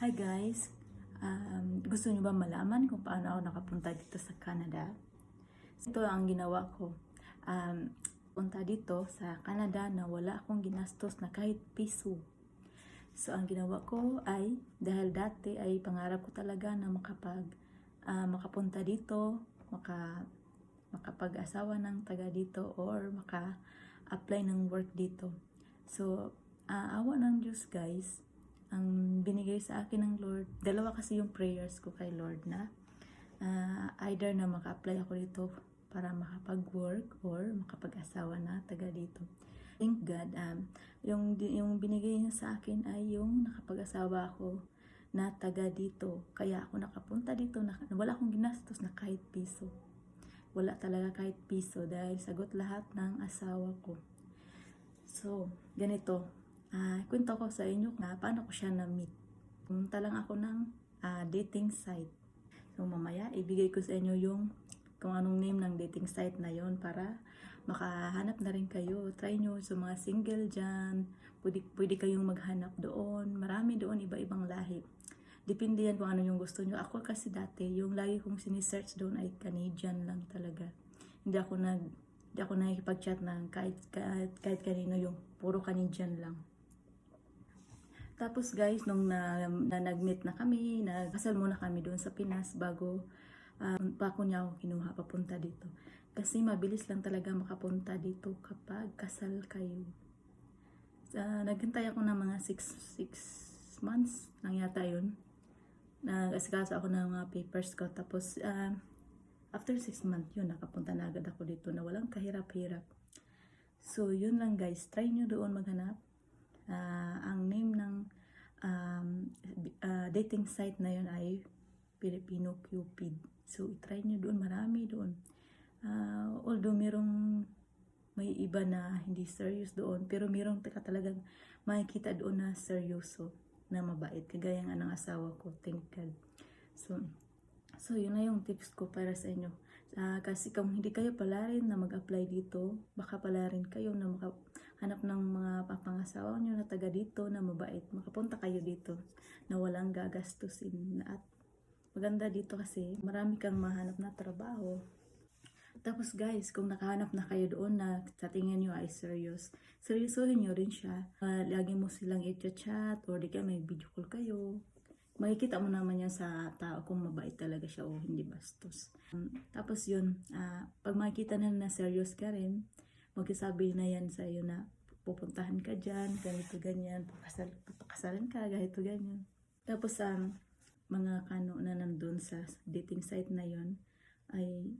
Hi guys! Um, gusto niyo ba malaman kung paano ako nakapunta dito sa Canada? Ito ang ginawa ko. Um, punta dito sa Canada na wala akong ginastos na kahit piso. So ang ginawa ko ay dahil dati ay pangarap ko talaga na makapag ah, makapunta dito, maka makapag-asawa ng taga dito or maka-apply ng work dito. So, ah, awa ng Diyos guys, ang binigay sa akin ng Lord, dalawa kasi yung prayers ko kay Lord na ah, either na maka-apply ako dito para makapag-work or makapag-asawa na taga dito. Thank God, um, yung, yung binigay niya sa akin ay yung nakapag-asawa ako na taga dito. Kaya ako nakapunta dito, na, wala akong ginastos na kahit piso. Wala talaga kahit piso dahil sagot lahat ng asawa ko. So, ganito. Ah, kwento ko sa inyo na paano ko siya na-meet. Pumunta lang ako ng ah, dating site. So, mamaya, ibigay ko sa inyo yung kung anong name ng dating site na yon para makahanap na rin kayo. Try nyo sa mga single dyan. Pwede, pwede kayong maghanap doon. Marami doon, iba-ibang lahi. Depende yan kung ano yung gusto nyo. Ako kasi dati, yung lagi kong sinisearch doon ay Canadian lang talaga. Hindi ako nag hindi ako nakikipag-chat ng kahit, kahit, kahit kanino yung puro Canadian lang. Tapos guys, nung na, na nag-meet na kami, nagkasal muna kami doon sa Pinas bago um, bako niya ako kinuha papunta dito. Kasi mabilis lang talaga makapunta dito kapag kasal kayo. Uh, naghintay ako ng mga 6 months lang yata yun. Nag-asikaso ako ng mga papers ko. Tapos, uh, after 6 months yun, nakapunta na agad ako dito na walang kahirap-hirap. So, yun lang guys. Try nyo doon maghanap. Ah, ang name ng um, ah, dating site na yun ay Filipino Cupid. So, try nyo doon. Marami doon. Ah, although merong may iba na hindi serious doon, pero merong taka talagang makikita doon na seryoso, na mabait. Kagaya nga ng asawa ko, thank God. So, so yun na yung tips ko para sa inyo. Ah, kasi kung hindi kayo pala rin na mag-apply dito, baka pala rin kayo na makahanap ng mga papangasawa nyo na taga dito na mabait. Makapunta kayo dito na walang gagastusin. At maganda dito kasi marami kang mahanap na trabaho. Tapos guys, kung nakahanap na kayo doon na sa tingin nyo ay serious, seryosohin nyo rin siya. Ah, lagi mo silang i-chat or di kaya may video call kayo. Makikita mo naman yan sa tao kung mabait talaga siya o hindi bastos. Um, tapos yun, ah, pag makikita na na serious ka rin, magsasabi na yan sa iyo na pupuntahan ka dyan, ganito ganyan, pakasal, pakasalan ka, ganito ganyan. Tapos um, mga kano na nandun sa dating site na yon ay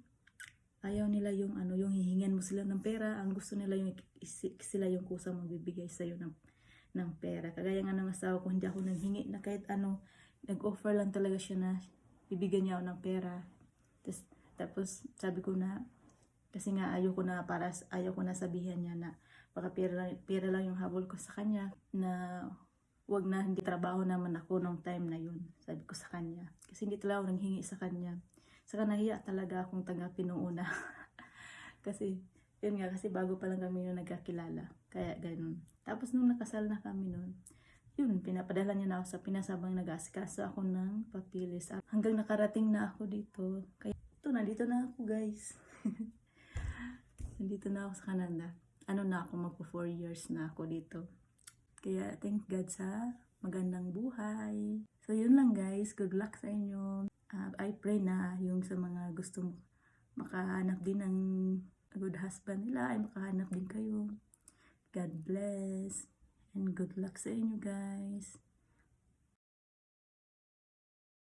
ayaw nila yung ano yung hihingan mo sila ng pera. Ang gusto nila yung sila yung kusang magbibigay sa iyo ng ng pera. Kagaya nga ng asawa ko hindi ako nanghingi na kahit ano. Nag-offer lang talaga siya na bibigyan niya ako ng pera. Tapos, tapos sabi ko na kasi nga ayaw ko na para ayaw ko na sabihan niya na baka pera, pera lang yung habol ko sa kanya na wag na hindi trabaho naman ako nung time na yun sabi ko sa kanya kasi hindi talaga ako nanghingi sa kanya Saka nahiya talaga akong tanggapin nung una. kasi, yun nga, kasi bago pa lang kami nung nagkakilala. Kaya ganun. Tapos nung nakasal na kami nun, yun, pinapadala niya na ako sa Pinas habang nag-asikaso ako ng papilis. Hanggang nakarating na ako dito. Kaya, ito, nandito na ako guys. nandito na ako sa Canada. Ano na ako, magpo 4 years na ako dito. Kaya, thank God sa magandang buhay. So, yun lang guys. Good luck sa inyo. Ah, I pray na yung sa mga gusto makahanap din ng good husband nila ay makahanap din kayo. God bless and good luck sa inyo guys.